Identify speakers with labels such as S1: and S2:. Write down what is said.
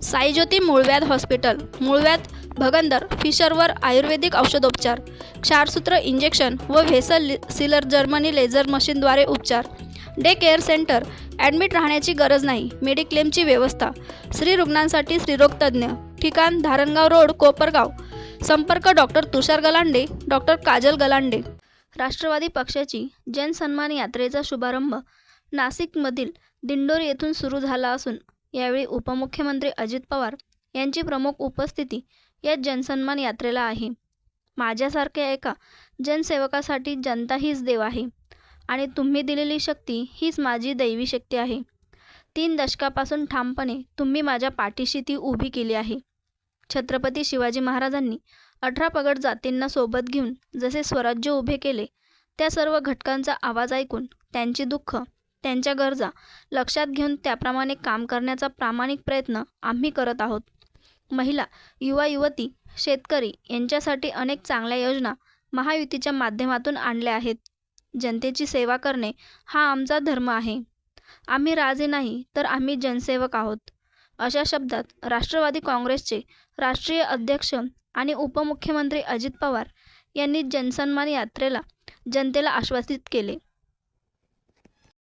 S1: साईज्योती मूळव्याध हॉस्पिटल मूळव्याध भगंदर फिशरवर आयुर्वेदिक औषधोपचार क्षारसूत्र इंजेक्शन व व्हेसल सिलर जर्मनी लेझर मशीनद्वारे उपचार. डे केअर सेंटर ॲडमिट राहण्याची गरज नाही मेडिक्लेमची व्यवस्था. स्त्री रुग्णांसाठी स्त्रीरोगतज्ञ ठिकाण धारणगाव रोड कोपरगाव. संपर्क डॉक्टर तुषार गलांडे डॉक्टर काजल गलांडे. राष्ट्रवादी पक्षाची जनसन्मान यात्रेचा शुभारंभ नाशिकमधील दिंडोरी येथून सुरू झाला असून यावेळी उपमुख्यमंत्री अजित पवार यांची प्रमुख उपस्थिती या जनसन्मान यात्रेला आहे. माझ्यासारख्या एका जनसेवकासाठी जनता हीच देव आहे आणि तुम्ही दिलेली शक्ती हीच माझी दैवी शक्ती आहे. तीन दशकापासून ठामपणे तुम्ही माझ्या पाठीशी ती उभी केली आहे. छत्रपती शिवाजी महाराजांनी अठरा पगड जातींना सोबत घेऊन जसे स्वराज्य उभे केले त्या सर्व घटकांचा आवाज ऐकून त्यांची दुःख त्यांच्या गरजा लक्षात घेऊन त्याप्रमाणे काम करण्याचा प्रामाणिक प्रयत्न आम्ही करत आहोत. महिला युवा युवती शेतकरी यांच्यासाठी अनेक चांगल्या योजना महायुतीच्या माध्यमातून आणल्या आहेत. जनतेची सेवा करणे हा आमचा धर्म आहे. आम्ही राजे नाही तर आम्ही जनसेवक आहोत. अशा शब्दात राष्ट्रवादी काँग्रेसचे राष्ट्रीय अध्यक्ष आणि उपमुख्यमंत्री अजित पवार यांनी जनसन्मान यात्रेला जनतेला आश्वासित केले.